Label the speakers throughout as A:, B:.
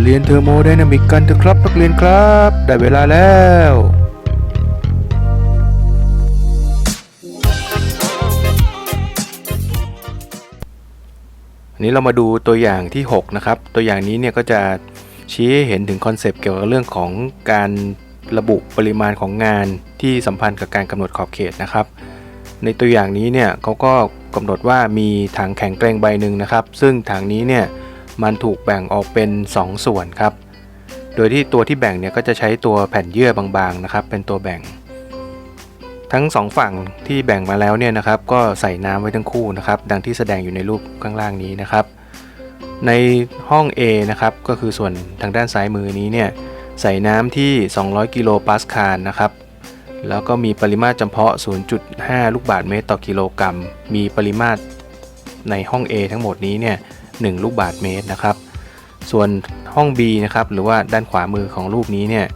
A: มาเรียนเทอร์โมไดนามิกกันเถอะครับนักเรียนครับ ได้เวลาแล้วอันนี้เรามาดูตัวอย่างที่ 6 นะครับ ตัวอย่างนี้เนี่ยก็จะชี้ให้เห็นถึงคอนเซปต์เกี่ยวกับเรื่องของการระบุปริมาณของงานที่สัมพันธ์กับการกำหนดขอบเขตนะครับ ในตัวอย่างนี้เนี่ยเขาก็กำหนดว่ามีถังแข็งแกร่งใบหนึ่งนะครับ ซึ่งถังนี้เนี่ย มันถูกแบ่งออกเป็น 2 ส่วนครับ โดยที่ตัวที่แบ่งเนี่ยก็จะใช้ตัวแผ่นเยื่อบางๆนะครับ เป็นตัวแบ่ง ทั้งสองฝั่งที่แบ่งมาแล้วเนี่ยนะครับ ก็ใส่น้ำไว้ทั้งคู่นะครับ ดังที่แสดงอยู่ในรูปข้างล่างนี้นะครับ ในห้อง A นะครับ ก็คือส่วนทางด้านซ้ายมือนี้เนี่ยใส่น้ำที่ 200 กิโลปาสคาลนะครับแล้วก็มีปริมาตรจำเพาะ 0.5 ลูกบาศก์เมตรต่อกิโลกรัม มีปริมาตรในห้อง A ทั้งหมดนี้เนี่ย 1 ลูกบาศก์เมตรนะครับ ส่วนห้อง B นะครับหรือว่าด้านขวามือของรูปนี้เนี่ย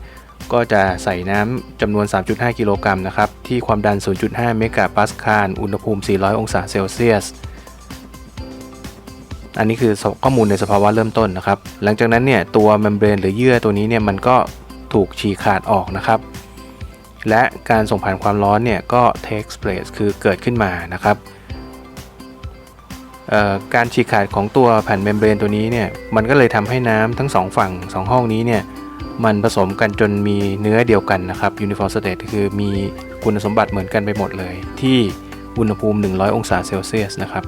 A: ก็จะใส่น้ำจำนวน 3.5 กิโลกรัมนะครับที่ความดัน 0.5 เมกะปาสคาล อุณหภูมิ 400 องศาเซลเซียส อันนี้คือข้อมูลในสภาวะเริ่มต้นนะครับ หลังจากนั้นเนี่ยตัวเมมเบรนหรือเยื่อตัวนี้เนี่ยมันก็ถูกฉีกขาดออกนะครับ และการส่งผ่านความร้อนเนี่ยก็ takes place คือเกิดขึ้นมานะครับ การฉีกขาดของตัวแผ่นเมมเบรนตัวนี้เนี่ยมันก็เลยทำให้น้ำทั้งสองฝั่งสองห้องนี้เนี่ยมันผสมกันจนมีเนื้อเดียวกันนะครับ uniform state คือมีคุณสมบัติเหมือนกันไปหมดเลย ที่อุณหภูมิ 100 องศาเซลเซียสนะครับ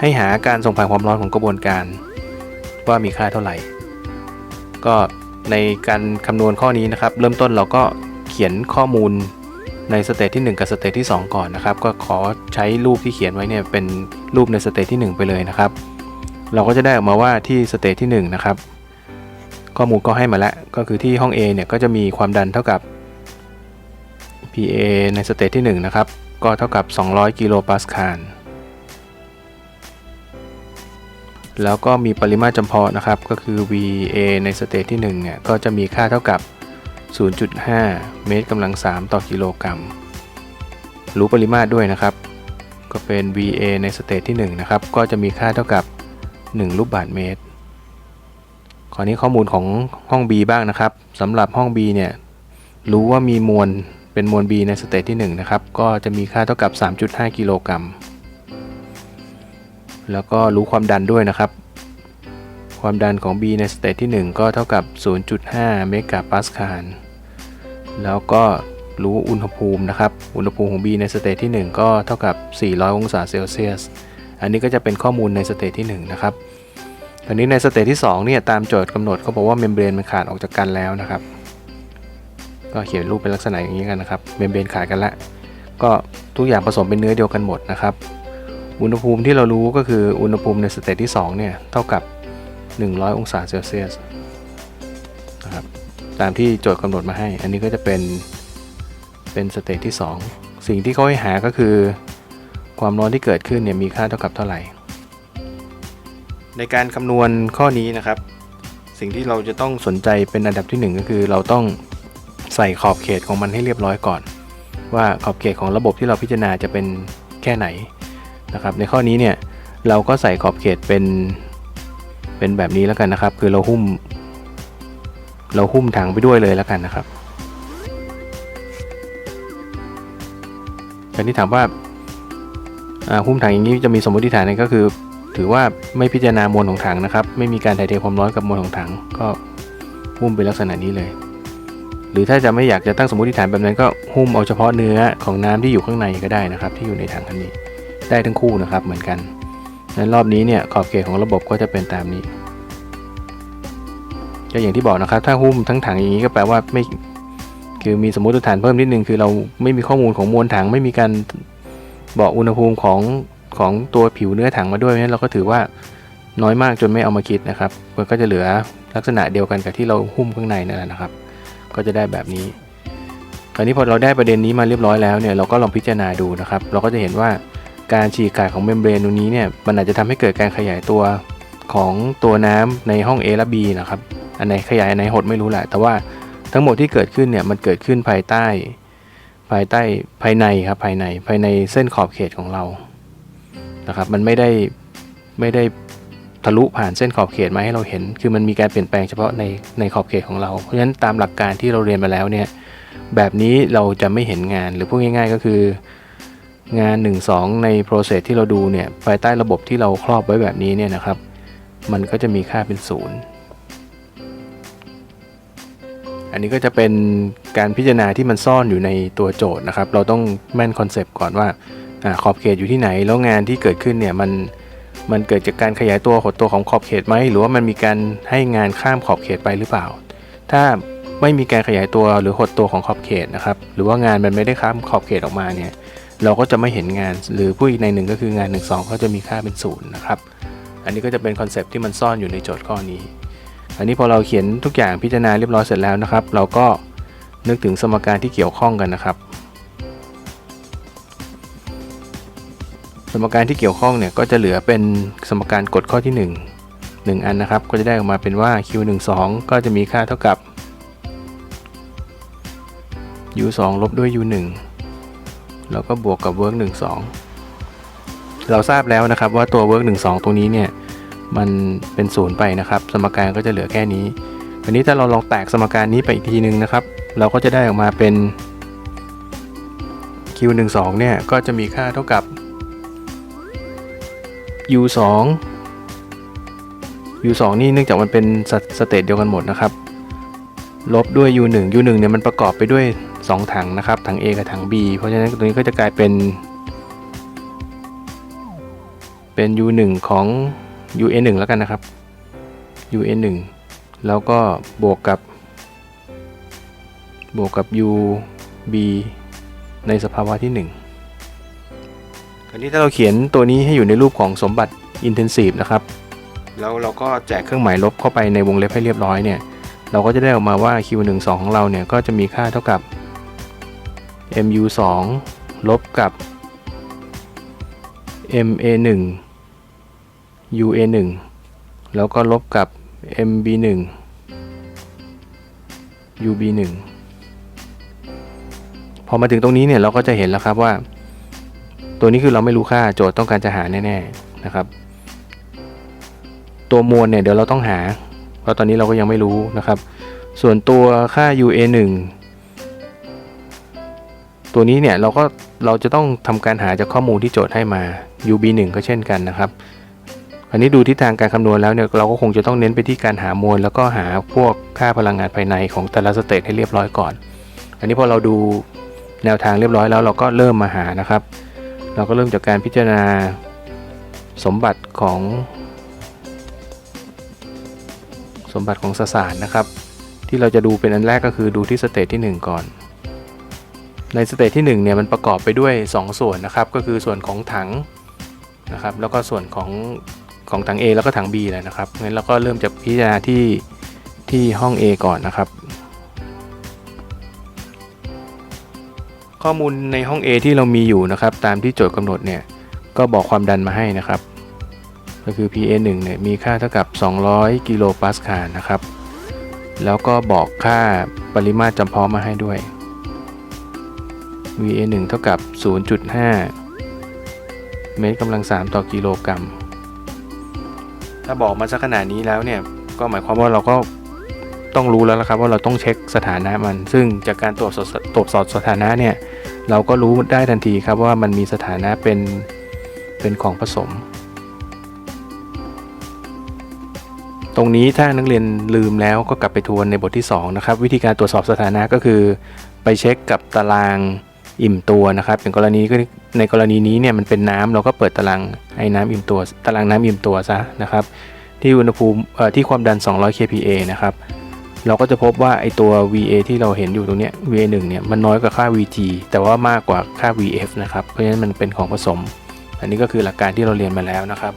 A: ให้หาการส่งผ่านความร้อนของกระบวนการ ว่ามีค่าเท่าไหร่ ก็ในการคำนวณข้อนี้นะครับ เริ่มต้นเราก็เขียนข้อมูลในสเตจที่ 1 กับสเตจที่ 2 ก่อนนะครับ ก็ขอใช้รูปที่เขียนไว้เนี่ยเป็น รูปในสเตจที่ 1 ไปเลยนะครับ เราก็จะได้ออกมาว่าที่สเตจที่1นะครับข้อมูลก็ให้มาแล้วก็คือที่ห้อง A เนี่ยก็จะมีความดันเท่ากับ PA ในสเตจที่ 1 นะครับ ก็เท่ากับ 200 กิโลปาสคาลแล้วก็มีปริมาตรจำเพาะนะครับ ก็คือ VA ในสเตจที่1เนี่ยก็จะมีค่าเท่ากับ 0.5 เมตรกำลัง 3 ต่อกิโลกรัม รู้ปริมาตรด้วยนะครับ ก็เป็น VA ในสเตจที่ 1 นะครับ ก็จะมีค่าเท่ากับ 1 ลูกบาศก์เมตรขอนี้ข้อมูลของห้อง B บ้างนะครับสำหรับห้อง B เนี่ย รู้ว่ามีมวลเป็นมวล B ในสเตจที่ 1 นะครับ ก็จะมีค่าเท่ากับ 3.5 กิโลกรัม แล้วก็รู้ความดันด้วยนะครับ ความดันของ B ในสเตจที่ 1 ก็เท่ากับ 0.5 เมกะปาสคาล แล้วก็ รู้อุณหภูมินะครับ อุณหภูมิของ B ในสเตจที่ 1 ก็เท่ากับ 400 องศาเซลเซียส อันนี้ก็จะเป็นข้อมูลในสเตจที่ 1 นะครับตอนนี้ในสเตจที่2เนี่ยตามโจทย์กำหนดเขาบอกว่าเมมเบรนมันขาดออกจากกันแล้วนะครับ ก็เขียนรูปเป็นลักษณะอย่างนี้กันนะครับ เมมเบรนขาดกันละ ก็ทุกอย่างผสมเป็นเนื้อเดียวกันหมดนะครับ อุณหภูมิที่เรารู้ก็คืออุณหภูมิในสเตจที่2เนี่ยเท่ากับ 100 องศาเซลเซียสนะครับ ตามที่โจทย์กำหนดมาให้ อันนี้ก็จะเป็น เป็นสเตจที่ 2 สิ่งที่เขาให้หาก็คือ ความร้อนที่เกิดขึ้นเนี่ยมีค่าเท่ากับเท่าไหร่ ในการคำนวณข้อนี้นะครับ สิ่งที่เราจะต้องสนใจเป็นอันดับที่ 1 ก็คือ เราต้องใส่ขอบเขตของมันให้เรียบร้อยก่อน ว่าขอบเขตของระบบที่เราพิจารณาจะเป็นแค่ไหนนะครับในข้อนี้เนี่ยเราก็ใส่ขอบเขตเป็นเป็นแบบนี้แล้วกันนะครับ คือเราหุ้ม เราหุ้มถังไปด้วยเลยแล้วกันนะครับ การที่ถามว่าหุ้มถังอย่างนี้จะมีสมมติฐานนั้นก็คือ ถือว่าไม่พิจารณามวลของถังนะครับ ไม่มีการถ่ายเทความร้อนกับมวลของถัง ก็หุ้มเป็นลักษณะนี้เลย หรือถ้าจะไม่อยากจะตั้งสมมติฐานแบบนั้นก็หุ้มเอาเฉพาะเนื้อของน้ำที่อยู่ข้างในก็ได้นะครับ ที่อยู่ในถังคันนี้ได้ทั้งคู่นะครับเหมือนกันนั้นรอบนี้เนี่ยขอบเขตของระบบก็จะเป็นตามนี้ก็อย่างที่บอกนะครับ ถ้าหุ้มทั้งถังอย่างนี้ก็แปลว่าไม่ คือมีสมมติฐานเพิ่มนิดนึงคือเราไม่มีข้อมูลของมวลถัง ไม่มีการบอกอุณหภูมิของของตัวผิวเนื้อถังมาด้วยเพราะฉะนั้นเราก็ถือว่าน้อยมากจนไม่เอามาคิดนะครับ มันก็จะเหลือลักษณะเดียวกันกับที่เราหุ้มข้างในนั่นแหละนะครับ ก็จะได้แบบนี้คราวนี้พอเราได้ประเด็นนี้มาเรียบร้อยแล้วเนี่ยเราก็ลองพิจารณาดูนะครับ เราก็จะเห็นว่าการฉีกขาดของเมมเบรนตรงนี้เนี่ยมันอาจจะทำให้เกิดการขยายตัวของตัวน้ำในห้อง A และ B นะครับ อันไหนขยายอันไหนหดไม่รู้แหละแต่ว่า ทั้งหมดที่เกิดขึ้นเนี่ยมันเกิดขึ้นภายใต้ ภายใต้ภายในครับภายในภายในเส้นขอบเขตของเรานะครับ มันไม่ได้ไม่ได้ทะลุผ่านเส้นขอบเขตมาให้เราเห็น คือมันมีการเปลี่ยนแปลงเฉพาะในในขอบเขตของเรา เพราะฉะนั้นตามหลักการที่เราเรียนมาแล้วเนี่ยแบบนี้เราจะไม่เห็นงานหรือพูดง่าย ๆ ก็คืองาน 1 2 ใน process ที่เราดูเนี่ยภายใต้ระบบที่เราครอบไว้แบบนี้เนี่ยนะครับ มันก็จะมีค่าเป็นศูนย์ อันนี้ก็จะเป็นการพิจารณาที่มันซ่อนอยู่ในตัวโจทย์นะครับ เราต้องแม่นคอนเซปต์ก่อนว่าอขอบเขตอยู่ที่ไหน แล้วงานที่เกิดขึ้นเนี่ยมันมันเกิดจากการขยายตัวหดตัวของขอบเขตไหมหรือว่ามันมีการให้งานข้ามขอบเขตไปหรือเปล่า ถ้าไม่มีการขยายตัวหรือหดตัวของขอบเขตนะครับ หรือว่างานมันไม่ได้ข้ามขอบเขตออกมาเนี่ยเราก็จะไม่เห็นงาน หรือผู้อีกในหนึ่งก็คืองาน 1 2 ก็จะมีค่าเป็นศูนย์นะครับ อันนี้ก็จะเป็นคอนเซปต์ที่มันซ่อนอยู่ในโจทย์ข้อนี้ อันนี้พอเราเขียนทุกอย่างพิจารณาเรียบร้อยเสร็จแล้วนะครับ เราก็นึกถึงสมการที่เกี่ยวข้องกันนะครับ สมการที่เกี่ยวข้องเนี่ยก็จะเหลือเป็นสมการกฎข้อที่ 1 1 อันนะครับ ก็จะได้ออกมาเป็นว่า q 1 2ก็จะมีค่าเท่ากับ u 2ลบด้วย u 1แล้วก็บวกกับ work 1 2เราทราบแล้วนะครับว่าตัว work 1 2 ตรงนี้เนี่ย มันเป็นศูนย์ไปนะครับ สมการก็จะเหลือแค่นี้อันนี้ถ้าเราลองแตกสมการนี้ไปอีกทีนึงนะครับ เราก็จะได้ออกมาเป็น q 1 2 เนี่ยก็จะมีค่าเท่ากับ u 2 u 2 นี่เนื่องจากมันเป็นสเตจเดียวกันหมดนะครับ ลบด้วย u 1 u 1 เนี่ยมันประกอบไปด้วย 2 ถังนะครับ ถัง A กับถัง B เพราะฉะนั้นตรงนี้ก็จะกลายเป็นเป็น u 1 ของ u a 1 แล้วกันนะครับ u a 1 แล้วก็บวกกับบวกกับ u b ในสภาวะที่ 1 คราวนี้ถ้าเราเขียนตัวนี้ให้อยู่ในรูปของสมบัติ intensive นะครับ แล้วเราก็แจกเครื่องหมายลบเข้าไปในวงเล็บให้เรียบร้อยเนี่ย เราก็จะได้ออกมาว่า q 1 2 ของเราเนี่ย ก็จะมีค่าเท่ากับ mu 2 ลบกับ ma 1 ua 1แล้วก็ลบกับ mb 1 ub 1พอมาถึงตรงนี้เนี่ยเราก็จะเห็นแล้วครับว่า ตัวนี้คือเราไม่รู้ค่าโจทย์ต้องการจะหาแน่ๆนะครับ ตัวมวลเนี่ยเดี๋ยวเราต้องหา เพราะตอนนี้เราก็ยังไม่รู้นะครับ ส่วนตัวค่า ua 1ตัวนี้เนี่ยเราก็เราจะต้องทำการหาจากข้อมูลที่โจทย์ให้มา ub 1ก็เช่นกันนะครับ อันนี้ดูทิศทางการคำนวณแล้วเนี่ยเราก็คงจะต้องเน้นไปที่การหามวล แล้วก็หาพวกค่าพลังงานภายในของแต่ละสเตจให้เรียบร้อยก่อน อันนี้พอเราดูแนวทางเรียบร้อยแล้วเราก็เริ่มมาหานะครับ เราก็เริ่มจากการพิจารณาสมบัติของ สมบัติของสสารนะครับ ที่เราจะดูเป็นอันแรกก็คือดูที่สเตจที่ 1 ก่อน ในสเตจที่1เนี่ยมันประกอบไปด้วย 2 ส่วนนะครับ ก็คือส่วนของถังนะครับ แล้วก็ส่วนของ ของถัง A แล้วก็ถัง B เลยนะครับงั้นเราก็เริ่มจากพิจารณาที่ที่ห้อง A ก่อนนะครับ ข้อมูลในห้อง A ที่เรามีอยู่นะครับ ตามที่โจทย์กำหนดเนี่ยก็บอกความดันมาให้นะครับ ก็คือ PA1 เนี่ยมีค่าเท่ากับ 200 กิโลปาสคาลนะครับ แล้วก็บอกค่าปริมาตรจำเพาะมาให้ด้วย VA1 เท่ากับ 0.5 เมตรกำลัง 3 ต่อกิโลกรัม ถ้าบอกมาสักขนาดนี้แล้วเนี่ยก็หมายความว่าเราก็ต้องรู้แล้วละครับว่าเราต้องเช็คสถานะมัน ซึ่งจากการตรวจสอบตรวจสอบสถานะเนี่ยเราก็รู้ได้ทันทีครับว่ามันมีสถานะเป็นเป็นของผสม ตรงนี้ถ้านักเรียนลืมแล้วก็กลับไปทวนในบทที่2นะครับวิธีการตรวจสอบสถานะก็คือ ไปเช็คกับตาราง อิ่มตัวนะครับอย่างกรณีก็ในกรณีนี้เนี่ยมันเป็นน้ำเราก็เปิดตารางไอ้น้ำอิ่มตัว ตารางน้ำอิ่มตัวซะนะครับ ที่อุณหภูมิที่ความดัน 200 kPa นะครับเราก็จะพบว่าไอตัว VA ที่เราเห็นอยู่ตรงเนี้ย VA 1เนี่ยมันน้อยกว่าค่า VT แต่ว่ามากกว่าค่า VF นะครับเพราะฉะนั้นมันเป็นของผสม อันนี้ก็คือหลักการที่เราเรียนมาแล้วนะครับ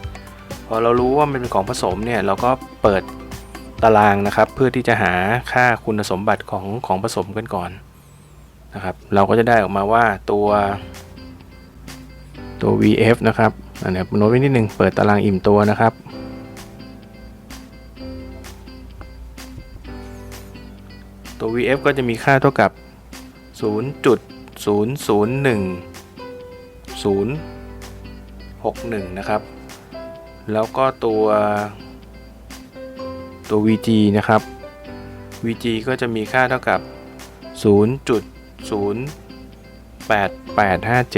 A: พอเรารู้ว่ามันเป็นของผสมเนี่ยเราก็เปิดตารางนะครับ เพื่อที่จะหาค่าคุณสมบัติของของผสมกันก่อน นะครับ เราก็จะได้ออกมาว่าตัวตัว VF นะครับอันนี้โน้ตไว้นิดนึงเปิดตารางอิ่มตัวนะครับ ตัว VF ก็จะมีค่าเท่ากับ 0.001 061 นะครับ แล้วก็ตัวตัว VG นะครับ VG ก็จะมีค่าเท่ากับ 0 8 8 5 7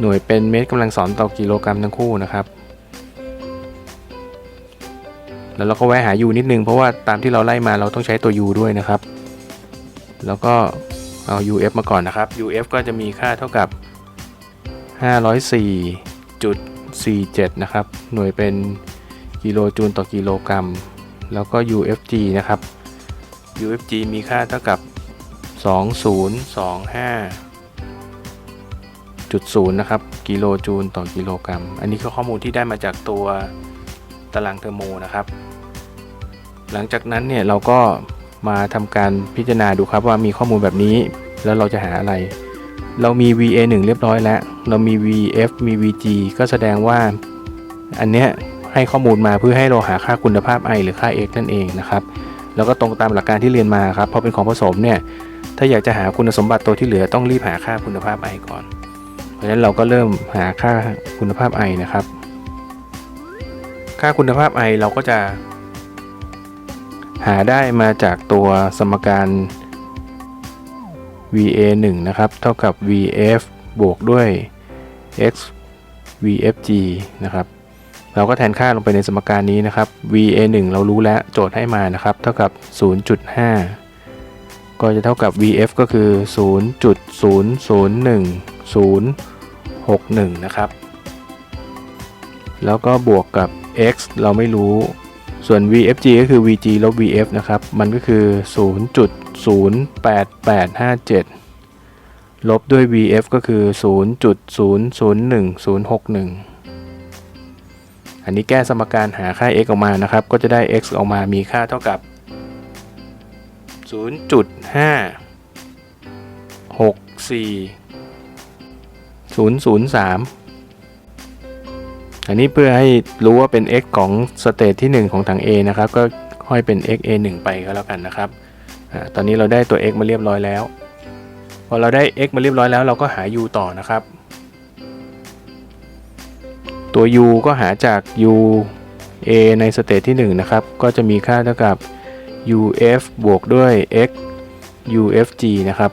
A: หน่วยเป็นเมตรกำลังสอนต่อกิโลกรัมทั้งคู่นะครับ แล้วเราก็แวะหา U นิดนึง เพราะว่าตามที่เราไล่มาเราต้องใช้ตัว U ด้วยนะครับ แล้วก็เอา UF มาก่อนนะครับ UF ก็จะมีค่าเท่ากับ 504.47 นะครับ หน่วยเป็นกิโลจูลต่อกิโลกรัม แล้วก็ UFG นะครับ UFG มีค่าเท่ากับ 2025.0 นะครับ กิโลจูลต่อกิโลกรัม อันนี้ก็ข้อมูลที่ได้มาจากตัวตารางเทอร์โมนะครับ หลังจากนั้นเนี่ยเราก็มาทำการพิจารณาดูครับว่ามีข้อมูลแบบนี้แล้วเราจะหาอะไร เรามี VA1 เรียบร้อยแล้ว เรามี VF มี VG ก็แสดงว่าอันเนี้ยให้ข้อมูลมาเพื่อให้เราหาค่าคุณภาพ I หรือค่า X นั่นเองนะครับ แล้วก็ตรงตามหลักการที่เรียนมาครับพราะเป็นของผสมเนี่ยถ้าอยากจะหาคุณสมบัติตัวที่เหลือต้องรีบหาค่าคุณภาพ I ก่อน เพราะฉะนั้นเราก็เริ่มหาค่าคุณภาพ I นะครับ ค่าคุณภาพ I เราก็จะ หาได้มาจากตัวสมการ VA1 นะครับ เท่ากับ VF บวกด้วย x VFG นะครับ เราก็แทนค่าลงไปในสมการนี้นะครับ VA1 เรารู้แล้วโจทย์ให้มานะครับ เท่ากับ 0.5 ก็จะเท่ากับ VF ก็คือ 0.001061 นะครับ แล้วก็บวกกับ x เราไม่รู้ ส่วน VFG ก็คือ VG ลบ VF นะครับ มันก็คือ 0.08857 ลบด้วย VF ก็คือ 0.001061 อันนี้แก้สมการหาค่า x ออกมานะครับ ก็จะได้ x ออกมามีค่าเท่ากับ 0.564 003อันนี้เพื่อให้รู้ว่าเป็น x ของสเตทที่ 1 ของถัง A นะครับ ก็ค่อยเป็น x a 1ไปก็แล้วกันนะครับอตอนนี้เราได้ตัว x มาเรียบร้อยแล้ว พอเราได้ x มาเรียบร้อยแล้วเราก็หา u ต่อนะครับ ตัว u ก็หาจาก u a ในสเตทที่ 1 นะครับ ก็จะมีค่าเท่ากับ uf บวกด้วย x ufg นะครับ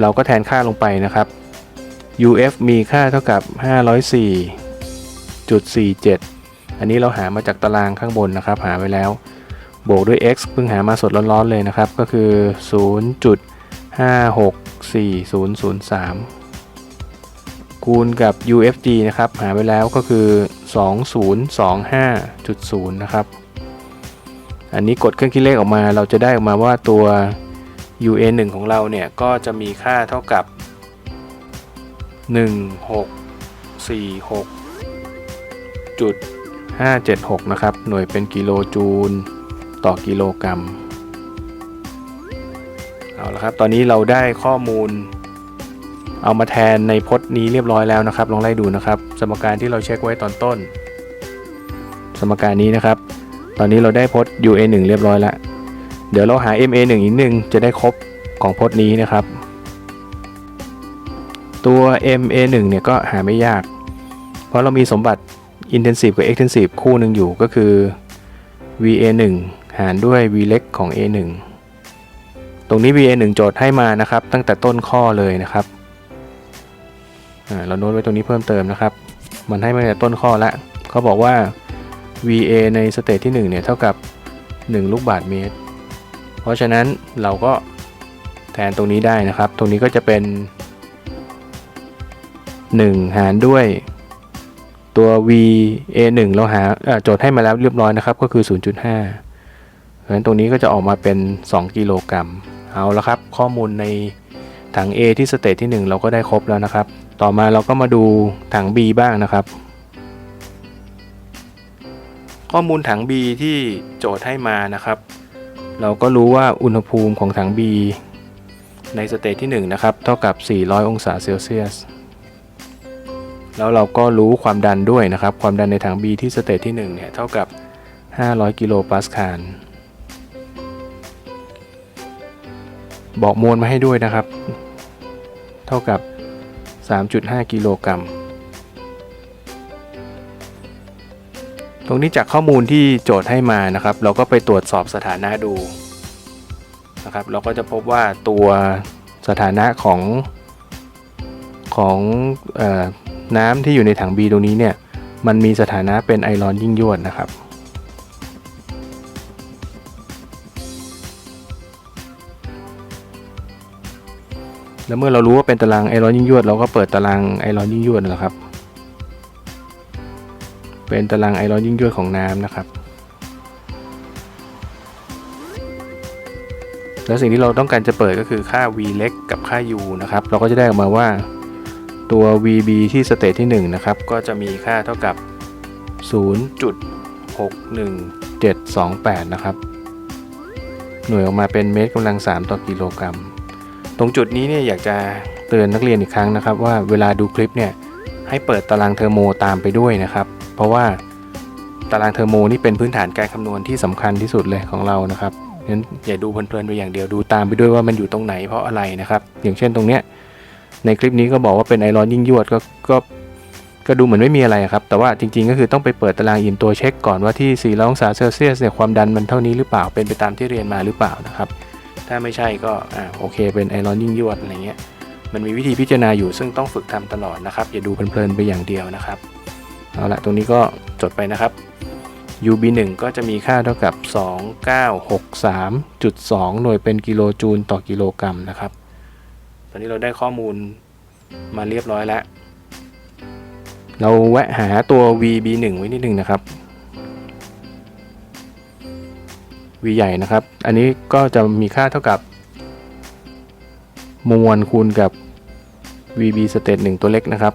A: เราก็แทนค่าลงไปนะครับ uf มีค่าเท่ากับ 504.47 อันนี้เราหามาจากตารางข้างบนนะครับ หาไว้แล้ว บวกด้วย x เพิ่งหามาสดร้อนๆเลยนะครับ ก็คือ 0.564003 คูณกับ UFG นะครับ หาไว้แล้วก็คือ 2025.0 นะครับ อันนี้กดเครื่องคิดเลขออกมา เราจะได้ออกมาว่าตัว UA1 ของเราเนี่ย ก็จะมีค่าเท่ากับ 1646จุด576 นะครับ หน่วยเป็นกิโลจูลต่อกิโลกรัม เอาละครับ ตอนนี้เราได้ข้อมูล เอามาแทนในพจน์นี้เรียบร้อยแล้วนะครับ ลองไล่ดูนะครับ สมการที่เราเช็คไว้ตอนต้น สมการนี้นะครับ ตอนนี้เราได้พจน์ UA1 เรียบร้อยแล้วเดี๋ยวเราหา MA1 อีกหนึ่งจะได้ครบของพจน์นี้นะครับ ตัว MA1 เนี่ยก็หาไม่ยาก เพราะเรามีสมบัติ intensive กับ extensive คู่หนึ่งอยู่ก็คือ VA1 หารด้วย V เล็กของ A1 ตรงนี้ VA1 โจทย์ให้มานะครับ ตั้งแต่ต้นข้อเลยนะครับ เราโน้ตไว้ตรงนี้เพิ่มเติมนะครับ มันให้มาตั้งแต่ต้นข้อล้วเขาบอกว่า VA ในสเตทที่1เนี่ยเท่ากับ 1 ลูกบาศก์เมตร เพราะฉะนั้นเราก็แทนตรงนี้ได้นะครับ ตรงนี้ก็จะเป็น 1 หารด้วยตัว VA1 เราหาโจทย์ให้มาแล้วเรียบร้อยนะครับ ก็คือ 0.5เพราะฉะนั้นตรงนี้ก็จะออกมาเป็น 2 กิโลกรัม เอาละครับ ข้อมูลในถัง A ที่สเตทที่ 1 เราก็ได้ครบแล้วนะครับ ต่อมาเราก็มาดูถัง B บ้างนะครับ ข้อมูลถัง B ที่โจทย์ให้มานะครับ เราก็รู้ว่าอุณหภูมิของถัง B ในสเตทที่ 1 นะครับ เท่ากับ 400 องศาเซลเซียส แล้วเราก็รู้ความดันด้วยนะครับ ความดันในถัง B ที่สเตทที่1เนี่ยเท่ากับ 500 กิโลปาสคาล บอกมวลมาให้ด้วยนะครับ เท่ากับ 3.5 กิโลกรัม ตรงนี้จากข้อมูลที่โจทย์ให้มานะครับ เราก็ไปตรวจสอบสถานะดูนะครับ เราก็จะพบว่าตัวสถานะของของอน้ำที่อยู่ในถังบีตรงนี้เนี่ย มันมีสถานะเป็นไอรอนยิ่งยวดนะครับ แล้วเมื่อเรารู้ว่าเป็นตารางไอร้อนยิ่งยวด เราก็เปิดตารางไอร้อนยิ่งยวดนั่นแหละครับ เป็นตารางไอร้อนยิ่งยวดของน้ำนะครับ แล้วสิ่งที่เราต้องการจะเปิดก็คือค่า v เล็กกับค่า u นะครับ เราก็จะได้ออกมาว่าตัว vb ที่สเตทที่ 1 นะครับ ก็จะมีค่าเท่ากับ 0.61728 นะครับ หน่วยออกมาเป็นเมตรกำลัง 3 ต่อกิโลกรัม ตรงจุดนี้เนี่ยอยากจะเตือนนักเรียนอีกครั้งนะครับ ว่าเวลาดูคลิปเนี่ยให้เปิดตารางเทอร์โมตามไปด้วยนะครับ เพราะว่าตารางเทอร์โมนี่เป็นพื้นฐานการคำนวณที่สำคัญที่สุดเลยของเรานะครับงั้นอย่าดูเพลินๆไปอย่างเดียวดูตามไปด้วยว่ามันอยู่ตรงไหนเพราะอะไรนะครับ อย่างเช่นตรงเนี้ยในคลิปนี้ก็บอกว่าเป็นไอรอนยิ่งยวดก็ก็ก็ดูเหมือนไม่มีอะไรครับ แต่ว่าจริงๆ ก็คือต้องไปเปิดตารางอินตัวเช็คก่อนว่าที่4องศาเซลเซียสเนี่ยความดันมันเท่านี้หรือเปล่าเป็นไปตามที่เรียนมาหรือเปล่านะครับ ถ้าไม่ใช่ก็อ่าโอเค เป็นไอรอนยิ่งยวดอะไรเงี้ยมันมีวิธีพิจารณาอยู่ซึ่งต้องฝึกทำตลอดนะครับ อย่าดูเพลินๆไปอย่างเดียวนะครับเอาละตรงนี้ก็จดไปนะครับ UB1 ก็จะมีค่าเท่ากับ 2963.2 หน่วยเป็นกิโลจูลต่อกิโลกรัมนะครับ ตอนนี้เราได้ข้อมูลมาเรียบร้อยแล้ว เราแวะหาตัว VB1 ไว้นิดนึงนะครับ V ใหญ่นะครับ อันนี้ก็จะมีค่าเท่ากับ มวลคูณกับ VB สเตต1ตัวเล็กนะครับ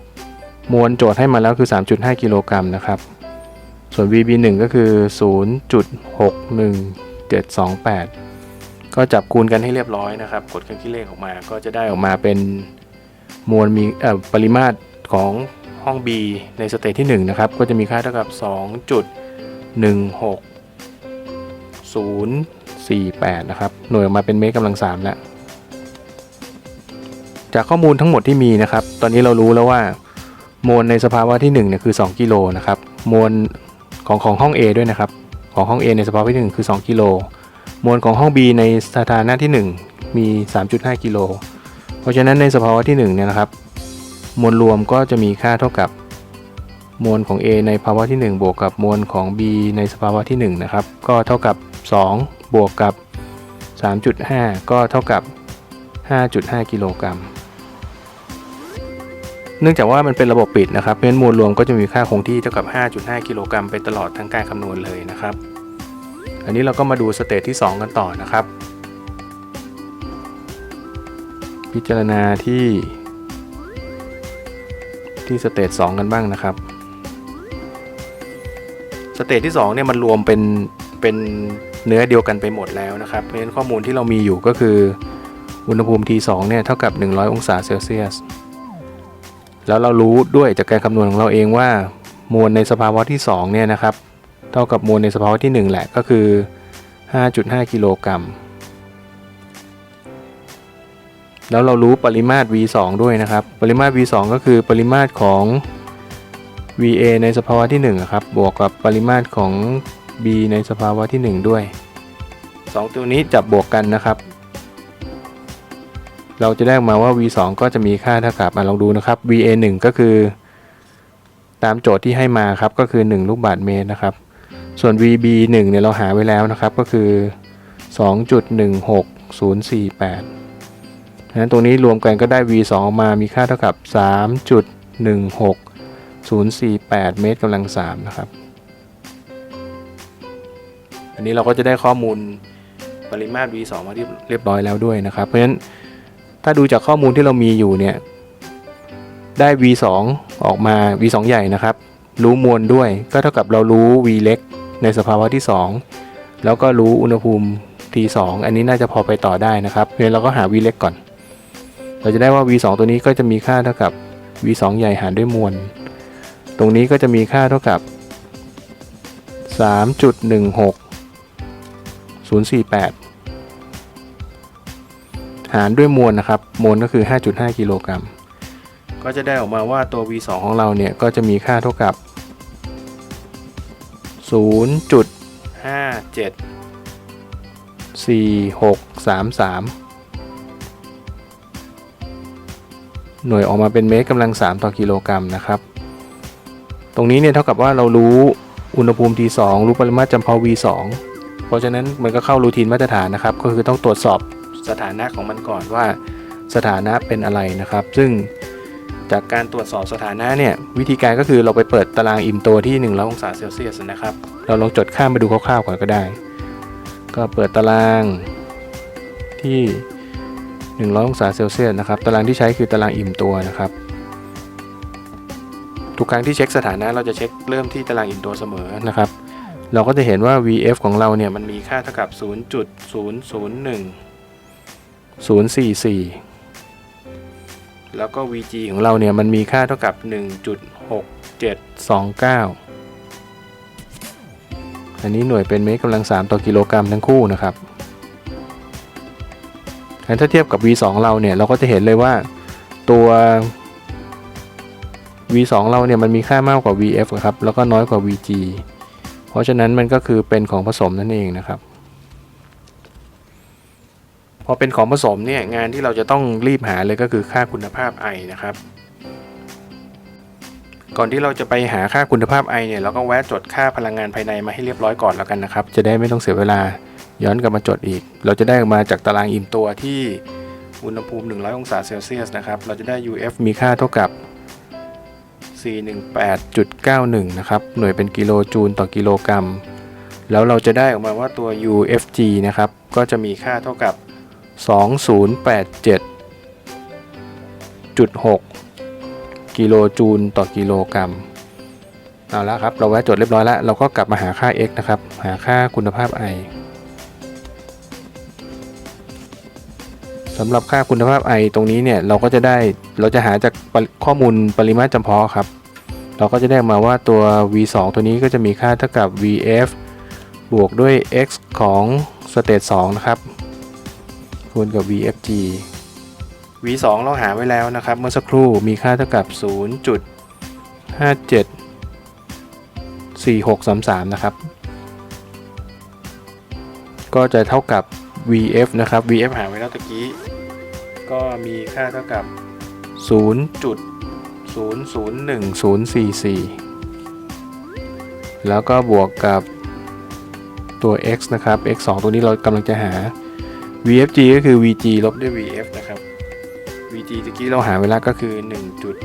A: มวลโจทย์ให้มาแล้วคือ 3.5 กิโลกรัมนะครับ ส่วน VB1 ก็คือ 0.61728 ก็จับคูณกันให้เรียบร้อยนะครับ กดเครื่องคิดเลขออกมาก็จะได้ออกมาเป็นมวลมีปริมาตรของห้อง B ในสเตจที่ 1 นะครับ ก็จะมีค่าเท่ากับ 2.16048 นะครับ หน่วยออกมาเป็นเมตรกำลัง 3 แล้ว จากข้อมูลทั้งหมดที่มีนะครับ ตอนนี้เรารู้แล้วว่า มวลในสภาวะที่1เนี่ยคือ 2 กิโลนะครับ มวลของของห้อง A ด้วยนะครับ ของห้อง A ในสภาวะที่ 1 คือ 2 กิโล มวลของห้อง B ในสถานะที่ 1 มี 3.5 กิโล เพราะฉะนั้นในสภาวะที่1เนี่ยนะครับ มวลรวมก็จะมีค่าเท่ากับมวลของ A ในภาวะที่ 1 บวกกับมวลของ B ในสภาวะที่ 1 นะครับ ก็เท่ากับ 2 บวกกับ 3.5 ก็เท่ากับ 5.5 กิโลกรัม เนื่องจากว่ามันเป็นระบบปิดนะครับ เพราะฉะนั้นมวลรวมก็จะมีค่าคงที่เท่ากับ 5.5 กิโลกรัมไปตลอดทั้งการคำนวณเลยนะครับ อันนี้เราก็มาดูสเตจที่ 2 กันต่อนะครับ พิจารณาที่ที่สเตจ2กันบ้างนะครับสเตจที่2เนี่ยมันรวมเป็นเป็น เนื้อเดียวกันไปหมดแล้วนะครับเพราะฉะนั้นข้อมูลที่เรามีอยู่ก็คืออุณหภูมิ T2 เนี่ยเท่ากับ 100 องศาเซลเซียส แล้วเรารู้ด้วยจากการคำนวณของเราเองว่า มวลในสภาวะที่2เนี่ยนะครับเท่ากับมวลในสภาวะที่ 1 แหละก็คือ 5.5 กิโลกรัม แล้วเรารู้ปริมาตร V2 ด้วยนะครับ ปริมาตร V2 ก็คือปริมาตรของ VA ในสภาวะที่1นะครับบวกกับปริมาตรของ B ในสภาวะที่ 1 ด้วย 2 ตัวนี้จับบวกกันนะครับ เราจะได้ออกมาว่า V2 ก็จะมีค่าเท่ากับอะลองดูนะครับ VA1 ก็คือ ตามโจทย์ที่ให้มาครับก็คือ 1 ลูกบาศก์เมตรนะครับ ส่วน VB1 เนี่ยเราหาไว้แล้วนะครับก็คือ 2.16048ฉะนั้นตรงนี้รวมกันก็ได้ V2 ออกมามีค่าเท่ากับ 3.16048 เมตรกำลัง3นะครับ อันนี้เราก็จะได้ข้อมูลปริมาตร V2 มาเรียบร้อยแล้วด้วยนะครับ เพราะฉะนั้นถ้าดูจากข้อมูลที่เรามีอยู่เนี่ยได้ V2 ออกมา V2 ใหญ่นะครับ รู้มวลด้วยก็เท่ากับเรารู้ V เล็กในสภาวะที่ 2 แล้วก็รู้อุณหภูมิ T2 อันนี้น่าจะพอไปต่อได้นะครับเพราะฉะนั้นเราก็หา V เล็กก่อน เราจะได้ว่า V2 ตัวนี้ก็จะมีค่าเท่ากับ V2 ใหญ่หารด้วยมวล ตรงนี้ก็จะมีค่าเท่ากับ 0.48 หารด้วยมวลนะครับ มวลก็คือ 5.5 กิโลกรัม ก็จะได้ออกมาว่าตัว V2 ของเราเนี่ย ก็จะมีค่าเท่ากับ 0.574633 หน่วยออกมาเป็นเมตรกำลัง 3 ต่อกิโลกรัมนะครับ ตรงนี้เนี่ยเท่ากับว่าเรารู้อุณหภูมิ T2 รู้ปริมาตรจำเพา V2 เพราะฉะนั้นมันก็เข้ารูทีนมาตรฐานนะครับ ก็คือต้องตรวจสอบสถานะของมันก่อนว่าสถานะเป็นอะไรนะครับ ซึ่งจากการตรวจสอบสถานะเนี่ยวิธีการก็คือเราไปเปิดตารางอิ่มตัวที่100องศาเซลเซียสนะครับ เราลองจดข้ามมาดูคร่าวๆก่อนก็ได้ ก็เปิดตารางที่ 100 องศาเซลเซียสนะครับ ตารางที่ใช้คือตารางอิ่มตัวนะครับ ทุกครั้งที่เช็คสถานะเราจะเช็คเริ่มที่ตารางอิ่มตัวเสมอนะครับ เราก็จะเห็นว่า VF ของเราเนี่ยมันมีค่าเท่ากับ 0.001 044 แล้วก็ VG ของเราเนี่ยมันมีค่าเท่ากับ 1.6729 อันนี้หน่วยเป็นเมตรกำลัง 3 ต่อกิโลกรัมทั้งคู่นะครับงั้นถ้าเทียบกับ V2 เราเนี่ยเราก็จะเห็นเลยว่าตัว V2 เราเนี่ยมันมีค่ามากกว่า VF ครับแล้วก็น้อยกว่า VG เพราะฉะนั้นมันก็คือเป็นของผสมนั่นเองนะครับ พอเป็นของผสมเนี่ยงานที่เราจะต้องรีบหาเลยก็คือค่าคุณภาพไอนะครับ ก่อนที่เราจะไปหาค่าคุณภาพไอเนี่ยเราก็แวะจดค่าพลังงานภายในมาให้เรียบร้อยก่อนแล้วกันนะครับ จะได้ไม่ต้องเสียเวลาย้อนกลับมาจดอีก เราจะได้มาจากตารางอิ่มตัวที่อุณหภูมิ 100 องศาเซลเซียสนะครับ เราจะได้ UF มีค่าเท่ากับ 418.91 นะครับ หน่วยเป็นกิโลจูลต่อกิโลกรัม แล้วเราจะได้ออกมาว่าตัว UFG นะครับ ก็จะมีค่าเท่ากับ 2087.6 กิโลจูลต่อกิโลกรัม เอาละครับ เราแวะจดเรียบร้อยแล้ว เราก็กลับมาหาค่า x นะครับ หาค่าคุณภาพ i สำหรับค่าคุณภาพ i ตรงนี้เนี่ยเราก็จะได้เราจะหาจากข้อมูลปริมาตรจำเพาะครับ เราก็จะได้มาว่าตัว v2 ตัวนี้ก็จะมีค่าเท่ากับ vf บวกด้วย x ของสเตจ2นะครับคูณกับ vfg v2 เราหาไว้แล้วนะครับ เมื่อสักครู่มีค่าเท่ากับ 0.574633 นะครับ ก็จะเท่ากับ vf นะครับ vf หาไว้แล้วตะกี้ ก็มีค่าเท่ากับ 0.001044 แล้วก็บวกกับตัว x นะครับ x 2 ตัวนี้เรากำลังจะหา vfg ก็คือ vg ลบด้วย vf นะครับ vg ตะกี้เราหาเวลาก็คือ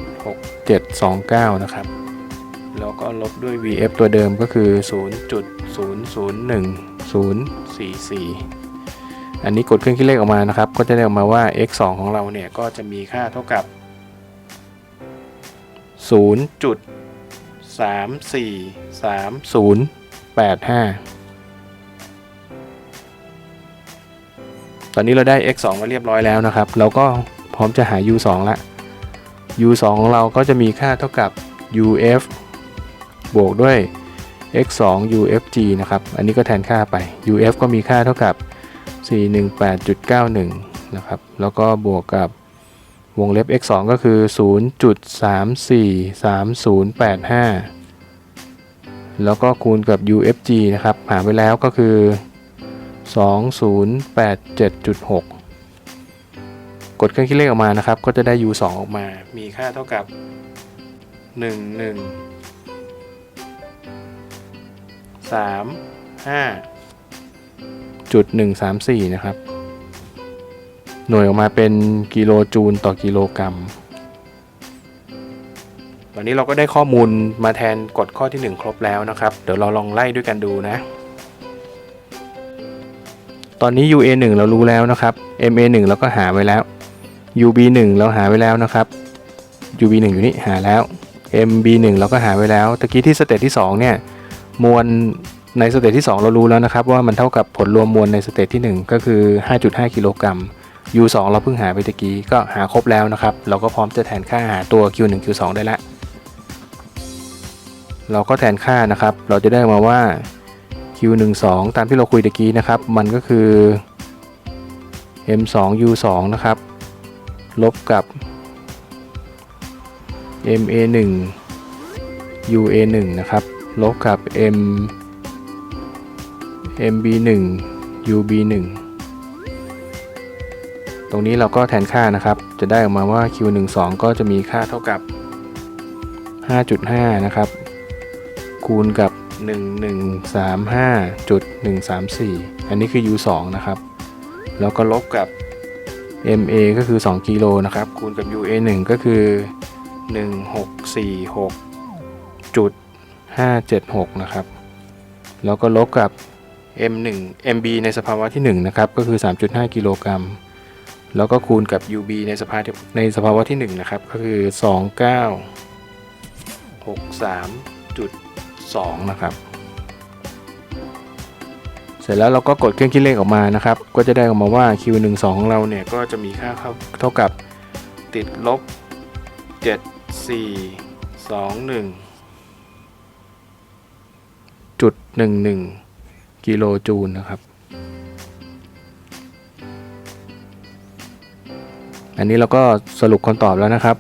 A: 1.6729 นะครับแล้วก็ลบด้วย vf ตัวเดิมก็คือ 0.001044 อันนี้กดเครื่องคิดเลขออกมานะครับ ก็จะได้ออกมาว่า x 2ของเราเนี่ยก็จะมีค่าเท่ากับ 0.343085 ตอนนี้เราได้ x 2มาเรียบร้อยแล้วนะครับ เราก็พร้อมจะหา u 2ละ u 2ของเราก็จะมีค่าเท่ากับ uf บวกด้วย x 2 ufg นะครับ อันนี้ก็แทนค่าไป uf ก็มีค่าเท่ากับ 418.91 นะครับ แล้วก็บวกกับวงเล็บ x 2ก็คือ 0.343085 แล้วก็คูณกับ ufg นะครับ หาไปแล้วก็คือ 2087.6 กดเครื่องคิดเลขออกมานะครับ ก็จะได้ u 2 ออกมา มีค่าเท่ากับ 1 1 3 5 จุด134 นะครับ หน่วยออกมาเป็นกิโลจูลต่อกิโลกรัมตอนนี้เราก็ได้ข้อมูลมาแทนกฎข้อที่ 1 ครบแล้วนะครับ เดี๋ยวเราลองไล่ด้วยกันดูนะ ตอนนี้ UA 1เรารู้แล้วนะครับ MA 1เราก็หาไว้แล้ว UB 1เราหาไว้แล้วนะครับ UB 1อยู่นี่หาแล้ว MB 1เราก็หาไว้แล้ว ตะกี้ที่สเตจที่ 2 เนี่ย มวล ในสเตจที่ 2 เรารู้แล้วนะครับ ว่ามันเท่ากับผลรวมมวลในสเตจที่ 1 ก็คือ 5.5 กิโลกรัม U2 เราเพิ่งหาไปตะกี้ก็หาครบแล้วนะครับ เราก็พร้อมจะแทนค่าหาตัว Q1 Q2 ได้ล้วเราก็แทนค่านะครับ เราจะได้มาว่า Q12 ตามที่เราคุยตะกี้นะครับ มันก็คือ M2U2 นะครับ ลบกับ MA1 UA1 นะครับ ลบกับ M MB1 UB1 ตรงนี้เราก็แทนค่านะครับ จะได้ออกมาว่า Q12 ก็จะมีค่าเท่ากับ 5.5 นะครับ คูณกับ 1135.134 อันนี้คือ U2 นะครับ แล้วก็ลบกับ MA ก็คือ 2 กิโลนะครับ คูณกับ UA1 ก็คือ 1646.576 นะครับ แล้วก็ลบกับ M1 MB ในสภาวะที่ 1 นะครับ ก็คือ 3.5 กิโลกรัม แล้วก็คูณกับ UB ในสภาในสภาวะที่ 1 นะครับ ก็คือ 2963.2 นะครับ เสร็จแล้วเราก็กดเครื่องคิดเลขออกมานะครับ ก็จะได้ออกมาว่า Q12 ของเราเนี่ย ก็จะมีค่าเท่าเท่ากับติดลบ 7421จุด11 กิโลจูลนะครับ อันนี้เราก็สรุปคำตอบแล้วนะครับ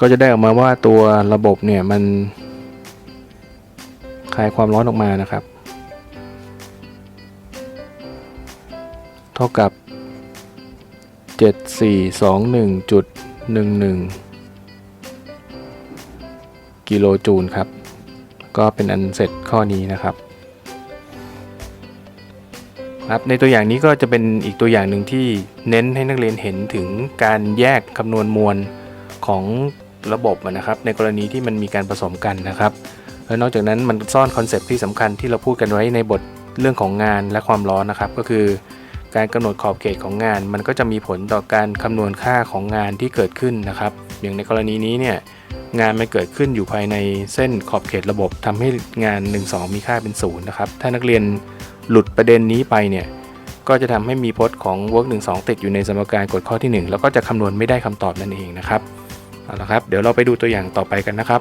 A: ก็จะได้ออกมาว่าตัวระบบเนี่ยมันคลายความร้อนออกมานะครับ เท่ากับ 7421.11 กิโลจูลครับ ก็เป็นอันเสร็จข้อนี้นะครับครับในตัวอย่างนี้ก็จะเป็นอีกตัวอย่างหนึ่งที่เน้นให้นักเรียนเห็นถึงการแยกคำนวณมวลของระบบนะครับ ในกรณีที่มันมีการผสมกันนะครับแล้วนอกจากนั้นมันซ่อนคอนเซปต์ที่สำคัญที่เราพูดกันไว้ในบทเรื่องของงานและความร้อนนะครับ ก็คือ การกำหนดขอบเขตของงาน มันก็จะมีผลต่อการคำนวณค่าของงานที่เกิดขึ้นนะครับ อย่างในกรณีนี้เนี่ย งานมันเกิดขึ้นอยู่ภายในเส้นขอบเขตระบบทำให้งาน 1 2 มีค่าเป็นศูนย์นะครับ ถ้านักเรียนหลุดประเด็นนี้ไปเนี่ย ก็จะทำให้มีพจน์ของ work 1 2 ติดอยู่ในสมการกฎข้อที่ 1 แล้วก็จะคำนวณไม่ได้คำตอบนั่นเองนะครับ เอาละครับ เดี๋ยวเราไปดูตัวอย่างต่อไปกันนะครับ